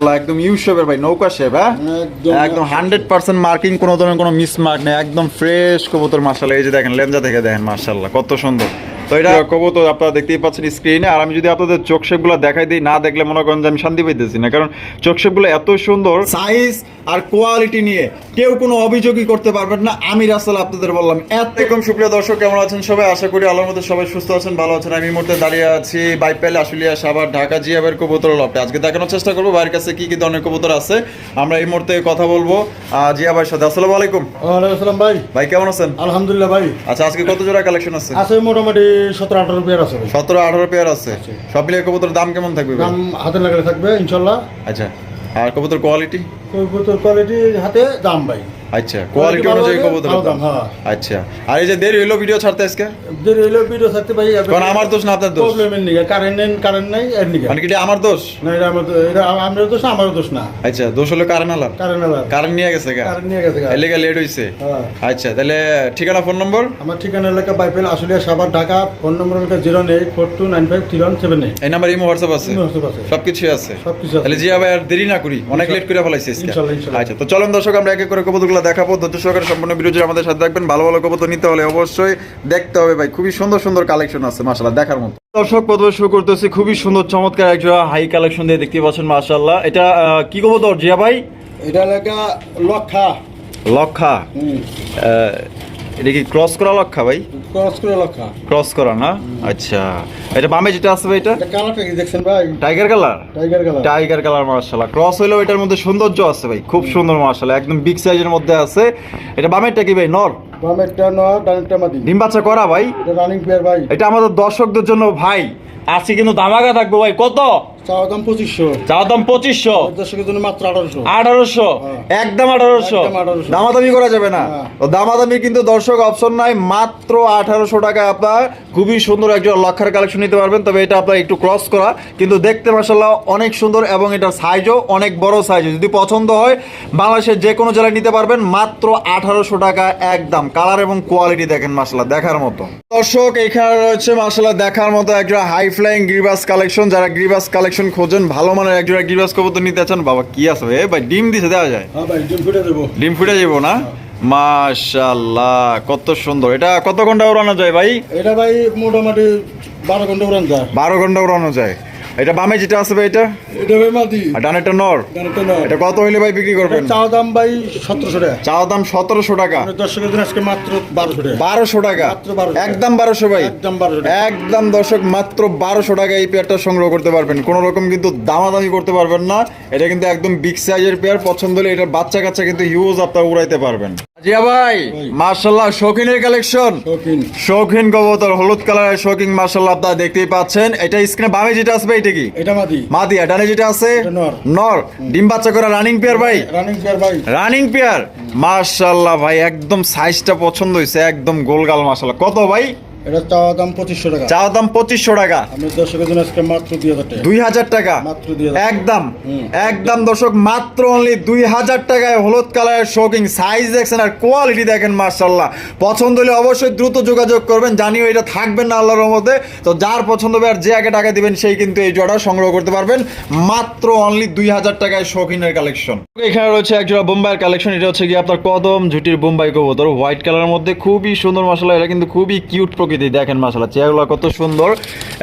একদম ইউ শেপের ভাই নৌকা শেপ হ্যাঁ? একদম একদম। হান্ড্রেড পার্সেন্ট মার্কিং কোনো ধরনের কোনো মিস মার্ক নেই একদম ফ্রেশ কবুতর মার্শাল্লাহ এই যে দেখেন লেঞ্জা থেকে দেখেন মার্শাল্লাহ কত সুন্দর। তো এটা কবুতর আপনারা দেখতেই পাচ্ছেন স্ক্রিনে আর আমি যদি আপনাদের চোখ শেপগুলো দেখাই দিই না দেখলে মনে করেন যে আমি শান্তি পাইতেছি না। কারণ চোখ শেপগুলো এত সুন্দর সাইজ আর কোয়ালিটি নিয়ে কেউ কোনো অভিযোগই করতে পারবেন না। আমি রাসেল আপনাদের বললাম এত এরকম সুপ্রিয় দর্শক কেমন আছেন সবাই? আশা করি আল্লাহর মধ্যে সবাই সুস্থ আছেন ভালো আছেন। আমি এই মুহূর্তে দাঁড়িয়ে আছি বাইপেল আশুলিয়া সাভার ঢাকা জিয়াবের কবুতর লপটে আজকে দেখানোর চেষ্টা করব ভাইয়ের কাছে কি কি ধরনের কবুতর আছে। আমরা এই মুহূর্তে কথা বলব জিয়া ভাইয়ের সাথে। আসসালামু আলাইকুম ওয়ালাইকুম আসসালাম ভাই। ভাই কেমন আছেন? আলহামদুলিল্লাহ ভাই। আচ্ছা আজকে কত জোড়া কালেকশন আছে? আছে মোটামুটি সতেরো আঠারো পেয়ার আছে সতেরো আঠারো পেয়ার আছে। সব মিলিয়ে কবুতর দাম কেমন থাকবে? দাম হাতে লাগালে থাকবে ইনশাল্লাহ। আচ্ছা। আর কবুতর কোয়ালিটি কবুতর কোয়ালিটি হাতে দাম ভাই। আচ্ছা কোয়ালিটি অনুযায়ী হলে ভালো দাম হ্যাঁ। আচ্ছা আর এই যে দেরি হইল ভিডিও ছাড়তে আজকে? দেরি হইলেও ভিডিও থাকতে পাই কারণ আমার দোষ না আপনার দোষ? প্রবলেমের নিগে কারেন্ট নেই কারেন্ট নাই এর নিগে। মানে কি এটা আমার দোষ? না এটা আমার এটা আমারও দোষ না আমারও দোষ না। আচ্ছা দোষ হলো কারণ আলার? কারেন্ট আলাদা কারণ নিয়ে গেছে গা? কারেন্ট নিয়ে গেছে গা। লেট হইছে? হ্যাঁ। আচ্ছা তাহলে ঠিকানা ফোন নম্বর আমার ঠিকানা এলাকা বাইপেল আসলিয়া সাভার ঢাকা ফোন নম্বর হলো zero eight four two nine five three one seven eight এই নাম্বার ইমো হোয়াটসঅ্যাপ আছে? আছে। সবকিছু আছে। সবকিছু আছে। তাহলে জি ভাই আর দেরি না করি অনেক লেট করে ফেলাইছি আচ্ছা তো চলুন দর্শক আমরা এক এক করে কবুতরগুলো দেখাবো। ধৈর্য সহকারে সম্পূর্ণ ভিডিও আমাদের সাথে থাকবেন ভালো ভালো কবুতর নিতে হলে অবশ্যই দেখতে হবে ভাই। খুবই সুন্দর সুন্দর কালেকশন আছে মাশাআল্লাহ দেখার মতো। দর্শক প্রদর্শন শুরু করতেছি। খুবই সুন্দর চমৎকার একজোড়া হাই কালেকশন দিয়ে দেখতে পাচ্ছেন মাশাআল্লাহ। এটা কি কবুতর জিয়া ভাই? এটা লেখা লক্ষা। লক্ষা। আহ, এটা কি ক্রস করা লক্ষা ভাই? ক্রস করে লক্ষা। ক্রস করা না? আচ্ছা। এটা বামে যেটা আছে ভাই এটা? কালারটা কি দেখছেন ভাই। Tiger colour tiger colour tiger colour মার্শাল্লাহ ক্রস হইলেও এটার মধ্যে সৌন্দর্য আছে ভাই। খুব সুন্দর মার্শাল্লাহ একদম বিগ সাইজের মধ্যে আছে। এটা বামেরটা কি ভাই? নর? বামেরটা নয় ডানেরটা মাদি। ডিম বাচ্চা করা ভাই? এটা রানিং পেয়ার ভাই। এটা আমাদের দর্শকদের জন্য ভাই। আজকে কিন্তু দামাগা থাকব ভাই। কত? দাম পঁচিশশো। দাম পঁচিশশো। দর্শকের জন্য মাত্র আঠারোশো। আঠারোশো? হ্যাঁ। একদম আঠারোশো? দামাদামি করা যাবে না? হ্যাঁ। তো দামাদামি কিন্তু দর্শক অপশন নাই মাত্র আঠারোশো টাকা আপনার খুবই সুন্দর একজন লক্ষার কালেকশন নিতে পারবেন তবে এটা আপনার একটু ক্রস করা। কিন্তু দেখতে মাসাল্লাহ অনেক সুন্দর এবং এটার সাইজও অনেক বড় সাইজ যদি পছন্দ হয় বাংলাদেশের যে কোনো জেলায় নিতে পারবেন মাত্র আঠারোশো টাকা একদম। কালার এবং কোয়ালিটি দেখেন মাসাল্লাহ দেখার মতো। দর্শক এখানে রয়েছে মাসাল্লাহ দেখার মতো একটা হাই ফ্লাইং গ্রিবাস কালেকশন যারা গ্রিবাস কালেকশন খোঁজেন ভালো মানের এক জোড়া গ্রিবাস কবুতর নিতে চান বাবা কি আছে এ ভাই ডিম দিছে দেওয়া যায়। হ্যাঁ ভাই ডিম ফুটে দেবো। ডিম ফুটে যাব না? মাশাল্লাহ কত সুন্দর। এটা কত ঘণ্টা উড়ানো যায় ভাই? এটা ভাই মোটামুটি বারো ঘণ্টা উড়ানো যায়। বারো ঘণ্টা উড়ানো যায়। এটা বামে যেটা আছে ভাই এটা? এটা ভাই মাদি। আর ডানেরটা নর। নয় এটা কত হইলে ভাই বিক্রি করবেন? চা দাম ভাই সতেরোশো টাকা। চাওয়া দাম সতেরোশো টাকা। আমাদের দর্শকের জন্য আজকে মাত্র বারোশো টাকা। বারোশো টাকা। মাত্র 1200 টাকা। একদম বারোশো ভাই। একদম বারোশো টাকা। একদম দর্শক মাত্র বারোশো টাকা এই পেয়ারটা সংগ্রহ করতে পারবেন। কোনো রকম কিন্তু দামাদামি করতে পারবেন না। এটা কিন্তু একদম বিগ সাইজের পেয়ার পছন্দ হলে এটা বাচ্চা কাচ্চা কিন্তু হিউজ আপনারা উড়াইতে পারবেন। জিয়া ভাই মার্শাল্লাহ শৌখিনের কালেকশন শৌখিন। কবুতর হলুদ কালারের শৌখিন মার্শাল্লাহ আপনারা দেখতেই পাচ্ছেন। এটা স্ক্রিনে বামে যেটা আসবে এটা কি? এটা মাদি। মাদিয়া ডানে যেটা আছে? নর। নর। ডিম বাচ্চা করা রানিং পেয়ার ভাই। রানিং পেয়ার ভাই। রানিং পেয়ার মার্শাল্লাহ ভাই একদম সাইজটা পছন্দ হয়েছে একদম গোলগাল মার্শাল্লাহ কত ভাই? এটা চাওয়া দাম পঁচিশশো টাকা। চাওয়া দাম পঁচিশশো টাকা। আমাদের দর্শকের জন্য আজকে মাত্র দুই হাজার টাকা। দুই হাজার টাকা? মাত্র দুই হাজার একদম। একদম দর্শক মাত্র অনলি দুই হাজার টাকায় হলুদ কালারের শোকিং সাইজ দেখছেন আর কোয়ালিটি দেখেন মার্শাল্লাহ পছন্দ হলে অবশ্যই দ্রুত যোগাযোগ করবেন জানিও এটা থাকবেন না আল্লাহর মধ্যে তো যার পছন্দ হবে আর যে আগে টাকা দিবেন সেই কিন্তু এই জোড়া সংগ্রহ করতে পারবেন। মাত্র অনলি দুই হাজার টাকায় শৌখিনের কালেকশন এখানে রয়েছে একজোড়া বোম্বাইয়ের কালেকশন এটা হচ্ছে কি আপনার কদম ঝুটির বোম্বাই কবুতর হোয়াইট কালারের মধ্যে। খুবই সুন্দর মশলা এটা কিন্তু খুবই কিউট প্রকৃতি দেখেন মশলা চেয়ারগুলো কত সুন্দর।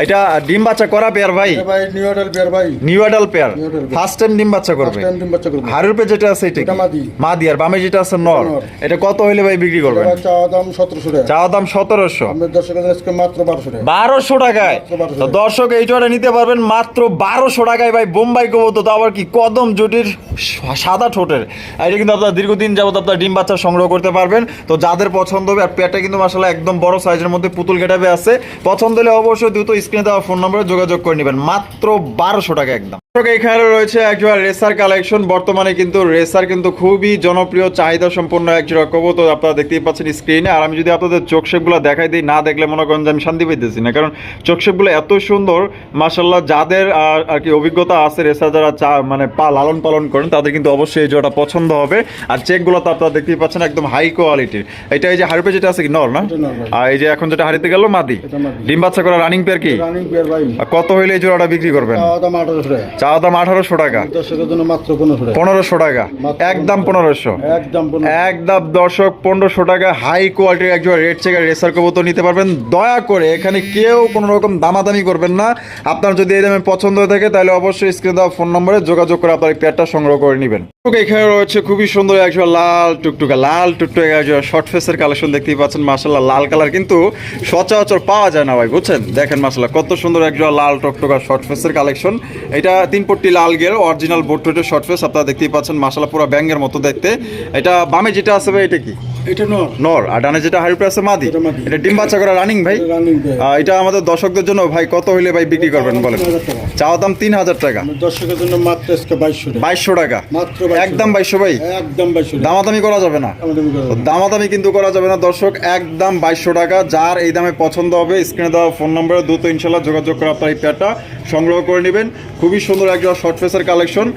এটা ডিম বাচ্চা করা পেয়ার ভাই? নিউ অর্ডার পেয়ার ভাই। New adult pair. First time ডিম বাচ্চা করবে? টাইম ডিম বাচ্চা করবে। হাড়ের যেটা আছে এটা মাদি। মাদি আর বামে যেটা আছে নর। এটা কত হইলে ভাই বিক্রি করবেন? চাওয়া দাম সতেরোশো টাকা। চাওয়া দাম সতেরোশো। আমাদের দর্শকের আজকে মাত্র বারোশো টাকা। বারোশো টাকায়? তো দর্শক এই জোড়া নিতে পারবেন মাত্র বারোশো টাকায় ভাই বোম্বাই কবুতর। তো আবার কি কদম জুটির সাদা ঠোঁটের। এটা কিন্তু আপনার দীর্ঘদিন যাবত আপনার ডিম বাচ্চা সংগ্রহ করতে পারবেন। তো যাদের পছন্দ হবে আর পেটটা কিন্তু আসলে একদম বড় সাইজের মধ্যে পুতুল গেটাবে আছে। পছন্দ হলে অবশ্যই দ্রুত স্ক্রিনে দেওয়া ফোন নম্বরে যোগাযোগ করে নেবেন। মাত্র বারোশো টাকা একদম। এখানে রয়েছে একজোড়া রেসার কালেকশন। বর্তমানে কিন্তু রেসার কিন্তু খুবই জনপ্রিয় চাহিদা সম্পন্ন একজোড়া কবুতর আপনারা দেখতেই পাচ্ছেন স্ক্রিনে আর আমি যদি আপনাদের চোখশেপগুলো দেখাই দিই না দেখলে মনে করেন যে আমি শান্তি পাইতেছি না। কারণ চোখশেপগুলো এত সুন্দর মাসাল্লাহ যাদের আর আর কি অভিজ্ঞতা আছে রেসার যারা চা মানে পা লালন পালন করেন তাদের কিন্তু অবশ্যই এই জোড়াটা পছন্দ হবে। আর চেকগুলো তো আপনারা দেখতেই পাচ্ছেন একদম হাই কোয়ালিটির এটা এই যে হাড়পে যেটা আছে কি নর না। আর এই যে এখন যেটা হারিতে গেল মাদি। ডিম বাচ্চা করা রানিং পেয়ার কি? কত হইলে এই জোড়াটা বিক্রি করবেন? দাম আঠারোশো টাকা। দর্শকের জন্য মাত্র পনেরোশো টাকা। পনেরোশো টাকা। একদম পনেরোশো একদম একদম দর্শক পনেরোশো টাকা। হাই কোয়ালিটির একজন রেড চেকার রেসার কবুতর নিতে পারবেন। দয়া করে এখানে কেউ কোনো রকম দামাদামি করবেন না। আপনার যদি এই দামে পছন্দ হয়ে থাকে তাহলে অবশ্যই স্ক্রিনে দেওয়া ফোন নম্বরে যোগাযোগ করে আপনার এই সংগ্রহ করে নেবেন। এখানে রয়েছে খুবই সুন্দর একজন লাল টুকটুকা। লাল টুকটুকা একজন শর্ট ফেসের কালেকশন দেখতেই পাচ্ছেন। মাসাল্লাহ লাল কালার কিন্তু সচরাচর পাওয়া যায় না ভাই বুঝছেন? দেখেন মাসাল্লাহ কত সুন্দর একজন লাল টুকটুকা শর্ট ফেসের কালেকশন এটা তিন পট্টি লাল গের অরিজিনাল বোট শর্ট ফেস আপনারা দেখতেই পাচ্ছেন মাসালাপুরা পুরো ব্যাঙ্গের মতো দেখতে। এটা বামে যেটা আসবে এটা কি? এটা নর। নর আর ডানে যেটা হাইপ্রে আছে মাদি এটা মাদি। এটা ডিম বাচ্চা করা রানিং ভাই। এটা আমাদের দর্শকদের জন্য ভাই কত হইলে ভাই বিক্রি করবেন বলেন? চাওয়া দাম তিন হাজার টাকা। দর্শকের জন্য মাত্র আজকে বাইশশো টাকা। বাইশশো টাকা। মাত্র একদম বাইশশো ভাই। একদম বাইশশো দামাদামি করা যাবে না। দামাদামি কিন্তু করা যাবে না দর্শক। একদম বাইশশো টাকা। যার এই দামে পছন্দ হবে স্ক্রিনে দেওয়া ফোন নম্বরে দ্রুত ইনশাল্লাহ যোগাযোগ করে আপনার এই পেয়ারটা সংগ্রহ করে নেবেন। খুবই সুন্দর একটা শর্ট ফেসের কালেকশন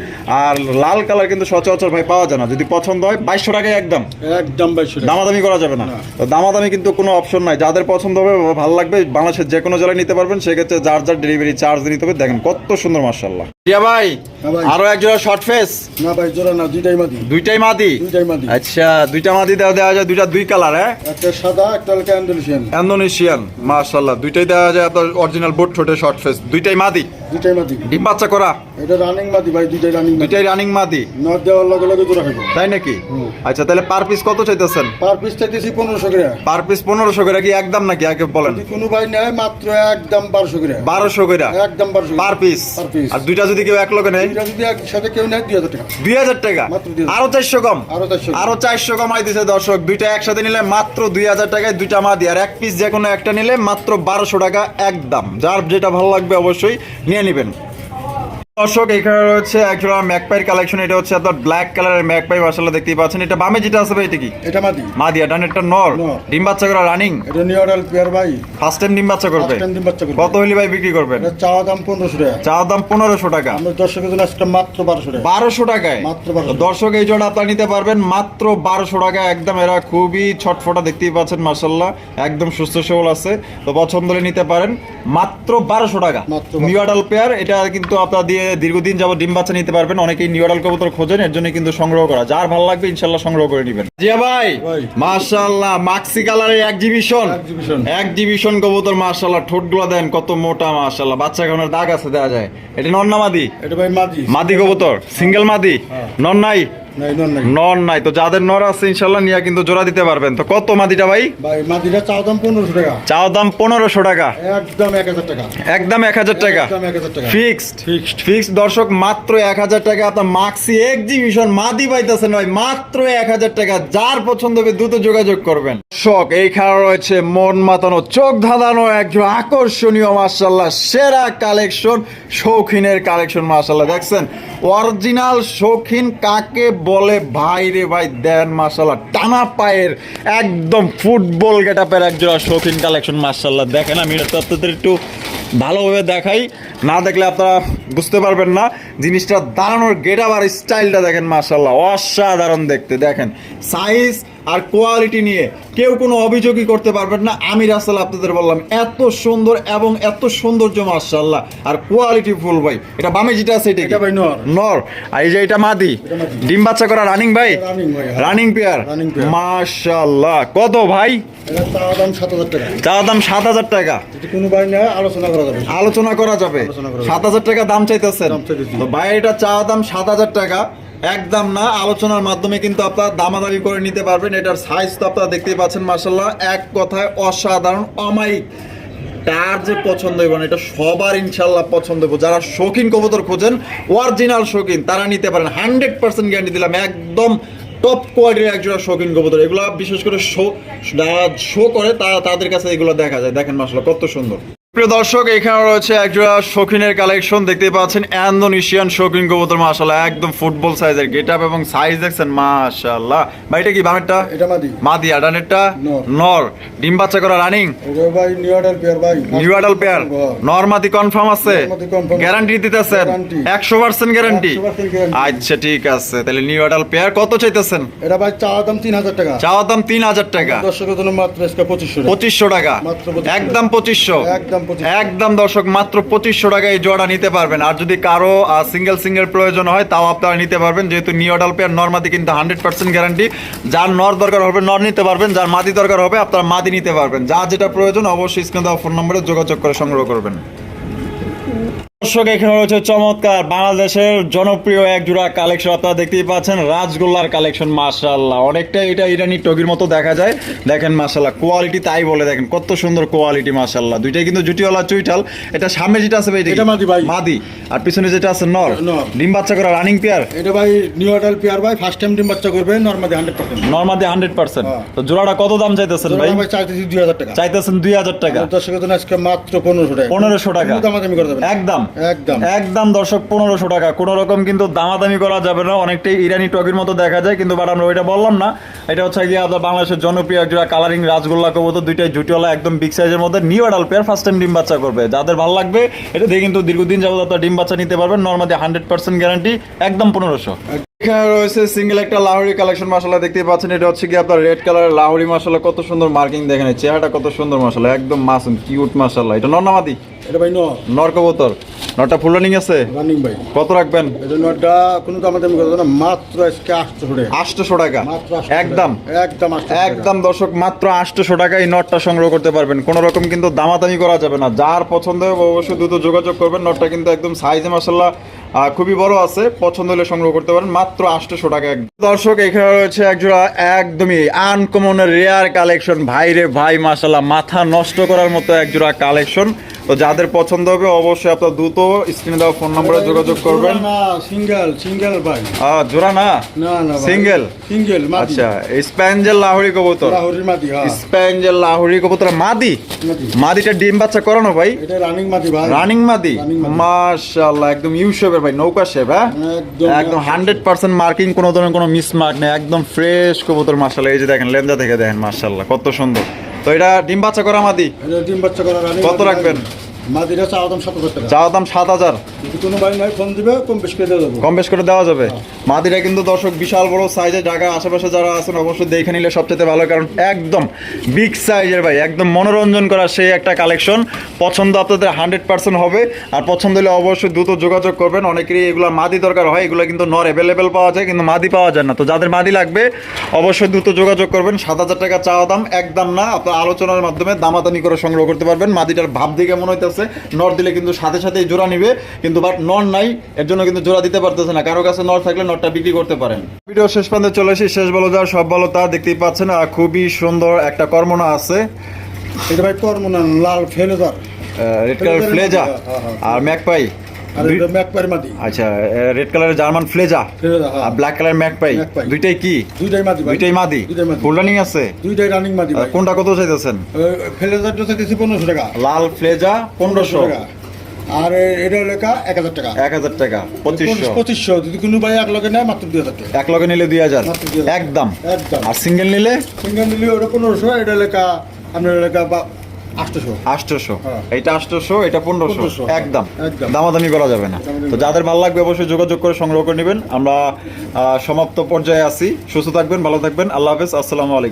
আর লাল কালার কিন্তু সচরাচর ভাই পাওয়া যায় না। যদি পছন্দ হয় বাইশশো টাকায় একদম। একদম বাইশশো টাকা দামাদামি করা যাবে না। দামাদামি কিন্তু কোনো অপশন নাই। যাদের পছন্দ হবে ভালো লাগবে বাংলাদেশের যে কোনো জেলায় নিতে পারবেন। সেক্ষেত্রে যার যার ডেলিভারি চার্জ নিতে হবে দেখেন কত সুন্দর মার্শাল্লাহ রিয়া ভাই হ্যাঁ আরও এক জোড়া শর্ট ফেস না ভাই জোড়া না দুইটাই মাদি। দুইটাই মাদি? দুইটাই মাদি। আচ্ছা দুইটা মাদি দেওয়া দেওয়া যায় দুইটা দুই কালার হ্যাঁ? একটা সাদা একটা হালকা অ্যান্ডালুসিয়ান ইন্দোনেশিয়ান মার্শাল্লাহ দুইটাই দেওয়া যায় আপনার অরিজিনাল বোট ছোটে শর্ট ফেস দুইটাই মাদি? দুইটাই মাদি ডিম বাচ্চা করা? এটা রানিং মাদি ভাই দুইটাই রানিং দুইটাই রানিং মাদি নট দেওয়ার লগে লগে জোড়া খাব তাই নাকি? আচ্ছা তাহলে পার পিস কত চাইতেছেন? পার পিস চাইতেছি পনেরোশো করে। পার পিস পনেরোশো করে কি একদম নাকি? আগে বলেন। কোনো ভাই নেয় মাত্র একদম বারোশো করে। বারোশো করে? একদম বারোশো পার পিস পার পিস আর দুইটা যদি কেউ এক লগে নেয়? দুইটা যদি একসাথে কেউ নেয় দুই হাজার টাকা। দুই হাজার টাকা? মাত্র আরও চারশো কম? আরও চারশো আরও চারশো কমাই দিছে দর্শক। দুইটা একসাথে নিলে মাত্র দুই হাজার টাকায় দুইটা মাদি আর এক পিস যে কোনো একটা নিলে মাত্র বারোশো টাকা একদম। যার যেটা ভালো লাগবে অবশ্যই নিয়ে নেবেন। দর্শক এখানে রয়েছে একজোড়া ম্যাকপাইর কালেকশন এটা হচ্ছে আপনার ব্ল্যাক কালারের ম্যাকপাই মাসাল্লাহ দেখতেই পাচ্ছেন। এটা বামে যেটা আছে ভাই এটা কি? এটা মাদি। মাদিয়া ডান একটা নর। ডিম বাচ্চা করা রানিং এটা নিউ অর্ডার পেয়ার ভাই। ফার্স্ট টাইম ডিম বাচ্চা করবে? ডিম বাচ্চা করবে। কত হইলে ভাই বিক্রি করবেন? এটা চাওয়া দাম পনেরোশো টাকা। চা দাম পনেরোশো টাকা। আমরা দর্শকের জন্য আজকে মাত্র বারোশো টাকা। বারোশো টাকায়? মাত্র 1200 দর্শক এই জন্য আপনারা নিতে পারবেন মাত্র বারোশো টাকা। একদম এরা খুবই ছটফটা দেখতেই পাচ্ছেন মার্শাল্লাহ একদম সুস্থ সবল আছে। তো পছন্দ হলে নিতে পারেন। মাত্র বারোশো টাকা। মাত্র নিউডাল পেয়ার এটা কিন্তু আপনারা দিয়ে দীর্ঘদিন যাবত ডিম বাচ্চা নিতে পারবেন। অনেকেই নিউরাল কবুতর খোঁজেন এর জন্য কিন্তু সংগ্রহ করা। যার ভালো লাগবে ইনশাল্লাহ সংগ্রহ করে নেবেন। জিয়া ভাই। মার্শাল্লাহ মাক্সি কালারের এক্সিবিশন। এক্সিবিশন কবুতর মার্শাল্লাহ ঠোঁটগুলো দেন কত মোটা মার্শাল্লাহ বাচ্চা খাওয়ানোর দাগ আছে দেওয়া যায়। এটা নন্না মাদি? এটা ভাই মাদি। মাদি কবুতর সিঙ্গেল মাদি? নন্নাই নন নাই নাই? নন নাই। নর নাই তো যাদের নর আছে ইনশাল্লাহ নিয়ে কিন্তু জোড়া দিতে পারবেন। তো কত মাদিটা ভাই? ভাই মাদিটা চাওয়া দাম পনেরোশো টাকা। চাও দাম পনেরোশো টাকা। একদম এক হাজার টাকা। একদম এক হাজার টাকা। ফিক্সড। ফিক্সড। দর্শক মাত্র এক হাজার টাকা। আপনার মাক্সি এক্সিবিশন মাদি পাইতেছেন ভাই মাত্র এক হাজার টাকা। যার পছন্দ হবে দ্রুত যোগাযোগ করবেন। শখ এইখানে রয়েছে মন মাতানো চোখ ধাঁধানো একজন আকর্ষণীয় মার্শাল্লাহ সেরা কালেকশন শৌখিনের কালেকশন মার্শাল্লাহ দেখছেন অরিজিনাল শৌখিন কাকে বলে, ভাই রে ভাই, দেন মার্শাল্লাহ টানা পায়ের একদম ফুটবল গেটাপের একজোড়া শৌখিন কালেকশন মার্শাল্লাহ দেখেন আমি এটা আপনাদের একটু ভালোভাবে দেখাই। না দেখলে আপনারা বুঝতে পারবেন না, জিনিসটা দাঁড়ানোর গেট আর স্টাইলটা দেখেন মার্শাল্লাহ অসাধারণ দেখতে। দেখেন সাইজ আর কোয়ালিটি নিয়ে কেউ কোনো অভিযোগই করতে পারবেন না। আমি রাস্তাল আপনাদের বললাম এত সুন্দর এবং এত সৌন্দর্য মার্শাল্লাহ আর কোয়ালিটি ফুল ভাই এটা বামে যেটা আছে এটা ভাই নর। নর। আর এই যে এটা মাদি ডিম বাচ্চা করা রানিং ভাই? Running pair pair। কত ভাই? চাওয়া দাম সাত হাজার টাকা। আলোচনা করা যাবে। সাত হাজার টাকা দাম চাইতেছেন। ভাই এটা চা দাম সাত হাজার টাকা। একদম না, আলোচনার মাধ্যমে কিন্তু আপনারা দামাদামি করে নিতে পারবেন। এটার সাইজ তো আপনারা দেখতেই পাচ্ছেন মার্শাল্লাহ এক কথায় অসাধারণ, অমায়িক। তার যে পছন্দ হইব না, এটা সবার ইনশাল্লাহ পছন্দ হইব। যারা শৌখিন কবুতর খোঁজেন অরিজিনাল শৌখিন, তারা নিতে পারেন। হান্ড্রেড পার্সেন্ট গ্যারান্টি দিলাম, একদম টপ কোয়ালিটির একজোড়া শৌখিন কবুতর। এগুলো বিশেষ করে শো যারা শো করে, তারা তাদের কাছে এগুলো দেখা যায়। দেখেন মাসাল্লাহ কত সুন্দর। প্রিয় দর্শক এখানে রয়েছে একজোড়া শৌখিনের কালেকশন দেখতে পাচ্ছেন। ইন্দোনেশিয়ান শৌখিন কবুতর মাশাল্লাহ একদম ফুটবল সাইজের গেট আপ এবং সাইজ দেখছেন মাশাল্লাহ ভাই এটা কি বামেরটা এটা মাদি। মাদি আডানেরটা নর। নর। ডিম বাচ্চা করা রানিং ভাই নিউ অর্ডার পেয়ার ভাই। নিউ আডাল পেয়ার নরমাদি কনফার্ম আছে? গ্যারান্টি দিতেছেন? একশো পার্সেন্ট গ্যারান্টি 100% guarantee। আচ্ছা ঠিক আছে। তাহলে নিউ আডাল পেয়ার কত চাইতেছেন? এটা ভাই চাওয়া দাম তিন হাজার টাকা। চাওয়ার দাম তিন হাজার টাকা। দর্শকের জন্য মাত্র আজকে পঁচিশশো টাকা। পঁচিশশো টাকা। মাত্র 2500 একদম পঁচিশশো। একদম দর্শক, মাত্র পঁচিশশো টাকা এই জোড়া নিতে পারবেন। আর যদি কারও সিঙ্গেল সিঙ্গেল প্রয়োজন হয়, তাও আপনারা নিতে পারবেন। যেহেতু নিওডাল পেয়ার নর্মাদি কিন্তু হান্ড্রেড পার্সেন্ট গ্যারান্টি যার নর দরকার হবে, নর নিতে পারবেন। যার মাদি দরকার হবে, আপনারা মাদি নিতে পারবেন। যা যেটা প্রয়োজন, অবশ্যই স্ক্রিনে দেওয়া ফোন নম্বরে যোগাযোগ করে সংগ্রহ করবেন। দর্শক এখানে রয়েছে চমৎকার বাংলাদেশের জনপ্রিয় এক জোড়া কালেকশন আপনারা দেখতেই পাচ্ছেন রাজগোল্লার কালেকশন মাশাআল্লাহ। অনেকটা এটা ইরানি টগির মতো দেখা যায়। দেখেন মাশাআল্লাহ কোয়ালিটি তাই বলে দেখেন কত সুন্দর কোয়ালিটি মাশাআল্লাহ। দুইটাই কিন্তু জুটিওয়ালা চুইটাল এটা সামনে যেটা আছে ভাই এটা মাদি ভাই। মাদি। আর পিছনে যেটা আছে নর। ডিম বাচ্চা করা রানিং পেয়ার এটা ভাই নিউ অডাল পিয়ার ভাই ফার্স্ট টাইম ডিম বাচ্চা করবে নর্মাদি হান্ড্রেড পার্সেন্ট নর্মাদি হান্ড্রেড পার্সেন্ট হ্যাঁ। তো জোড়াটা কত দাম চাইতেছেন ভাই? ভাই চাইতেছি দুই হাজার টাকা। চাইতেছেন দুই হাজার টাকা। দর্শকের জন্য আজকে মাত্র পনেরোশো টাকা। পনেরোশো টাকা। দামাদামি করে দেবেন। একদম। একদম। একদম দর্শক পনেরোশো টাকা। কোনো রকম কিন্তু দামাদামি করা যাবে না অনেকটাই ইরানি টকির মতো দেখা যায় কিন্তু বাট আমরা ওইটা বললাম না। এটা হচ্ছে গিয়ে আপনার বাংলাদেশের জনপ্রিয় একজোড়া কালারিং রাজগোল্লা কবুতর দুইটাই জুটিওয়ালা একদম বিগ সাইজের মধ্যে new adult pair first time ডিম বাচ্চা করবে। যাদের ভালো লাগবে এটা দিয়ে কিন্তু দীর্ঘদিন যাবত আপনার ডিম বাচ্চা নিতে পারবেন। নর্মালি হান্ড্রেড পার্সেন্ট গ্যারান্টি একদম পনেরোশো। এখানে রয়েছে সিঙ্গেল একটা লাহোরি কালেকশন মশলা দেখতে পাচ্ছেন। এটা হচ্ছে কি আপনার রেড কালারের লাহোরি মশলা কত সুন্দর মার্কিং দেখেন চেহারাটা কত সুন্দর মশলা একদম মাসুম কিউট মশলা এটা নর্নামাদি এটা ভাই নর। কবুতর। নরটা ফুল রানিং আছে? রানিং ভাই। কত রাখবেন? এটা নটা কোনো দামাদামি করে দেবেন না মাত্র আজকে আটশো টাকা। একদম? একদম একদম দর্শক মাত্র টাকায় নটটা সংগ্রহ করতে পারবেন। কোনো রকম কিন্তু দামাদামি করা যাবে না। যার পছন্দ হবে অবশ্যই দ্রুত যোগাযোগ করবেন। নটটা কিন্তু একদম সাইজে মাসাল্লাহ খুবই বড় আছে, পছন্দ হলে সংগ্রহ করতে পারেন, মাত্র আটশোশো টাকা দর্শক, এখানে রয়েছে একজোড়া একদমই আনকমন রেয়ার কালেকশন ভাইরে ভাই মাসাল্লাহ মাথা নষ্ট করার মতো একজোড়া কালেকশন তো যাদের পছন্দ হবে অবশ্যই আপনার দ্রুত স্ক্রিনে দেওয়া ফোন নম্বরে যোগাযোগ করবেন। সিঙ্গেল সিঙ্গেল ভাই। আহ, জোড়া না? না না Single? সিঙ্গেল মাদি। আচ্ছা স্প্যাঞ্জেল লাহোরি কবুতর। লাহোরির মাদি হ্যাঁ। স্প্যাঞ্জেল লাহোরি কবুতর মাদি? মাদি। মাদিটা ডিম বাচ্চা করানো ভাই? এটা রানিং মাদি ভাই। রানিং মাদি? মাশাআল্লাহ একদম ইউ শেপের ভাই নৌকা শেপ হ্যাঁ? একদম একদম হান্ড্রেড পার্সেন্ট মার্কিং কোনো ধরনের কোনো মিস মার্ক নেই একদম ফ্রেশ কবুতর মাশাআল্লাহ। এই যে দেখেন লেন্দা থেকে দেখেন মাশাআল্লাহ কত সুন্দর। তো এটা ডিম বাচ্চা করা মাদি? ডিম বাচ্চা করা কত রাখবেন? মাদিটা চাওয়া দাম সাত হাজার চাওয়া দাম সাত হাজার। কোনো বাড়ি নাই ফোন দিবে কম বেশ করে দেওয়া যাবে। কম বেশ করে দেওয়া যাবে। মাদিরা কিন্তু দর্শক বিশাল বড় সাইজের জায়গা আশেপাশে যারা আছেন অবশ্যই দেখে নিলে সবচেয়ে ভালো, কারণ একদম বিগ সাইজের ভাই, একদম মনোরঞ্জন করা সেই একটা কালেকশন পছন্দ আপনাদের হান্ড্রেড পার্সেন্ট হবে, আর পছন্দ হলে অবশ্যই দ্রুত যোগাযোগ করবেন। অনেকেরই এগুলো মাদি দরকার হয়, এগুলো কিন্তু নর অ্যাভেলেবেল পাওয়া যায়, কিন্তু মাদি পাওয়া যায় না। তো যাদের মাদি লাগবে, অবশ্যই দ্রুত যোগাযোগ করবেন। সাত হাজার টাকা চাওয়া দাম একদম না, আপনার আলোচনার মাধ্যমে দামাদামি করে সংগ্রহ করতে পারবেন। মাদিটার ভাব দিকে মনে হইতেছে নর দিলে কিন্তু সাথে সাথে জোড়া নিবে, কিন্তু বাট নর নাই, এর জন্য কিন্তু জোড়া দিতে পারতেছে না। কারও কাছে নর থাকলে নরটা বিক্রি করতে পারেন। ভিডিও শেষ পর্যন্ত চলে এসেছি শেষ বলো যা সব বলো তা দেখতেই পাচ্ছেন আর খুবই সুন্দর একটা কর্মনা আছে। এটা ভাই কর্ম না লাল ফেলেদার রেড কালার ফ্লেজা। হ্যাঁ, হ্যাঁ। আর ম্যাকপাই মাদি আচ্ছা রেড কালারের জার্মান ফ্লেজা। আর ব্ল্যাক কালার ম্যাকপাই ম্যাকপাই। দুইটাই কি? দুইটাই মাদি দুইটাই মাদি দুইটাই মাদি ফুল রানিং আছে? দুইটাই রানিং মাদি কোনটা কত চাইতেছেন? চাইতেছি পনেরোশো টাকা। লাল ফ্লেজা পনেরোশো টাকা। আর এটা লেখা এক হাজার টাকা। এক হাজার টাকা পঁচিশশো। পঁচিশশো। যদি কোনো ভাই এক লগে নেয় মাত্র দুই হাজার টাকা। এক লগে নিলে দুই হাজার। একদম। একদম। আর সিঙ্গেল নিলে? সিঙ্গেল নিলে ওটা পনেরোশো এটা লেখা আপনার লেখা বা আটশোশো। হ্যাঁ। এটা আটশোশো এটা পনেরোশো। একদম। একদম। দামাদামি করা যাবে না। তো যাদের ভালো লাগবে অবশ্যই যোগাযোগ করে সংগ্রহ করে নেবেন। আমরা সমাপ্ত পর্যায়ে আছি। সুস্থ থাকবেন ভালো থাকবেন। আল্লাহ হাফেজ। আসসালামু আলাইকুম।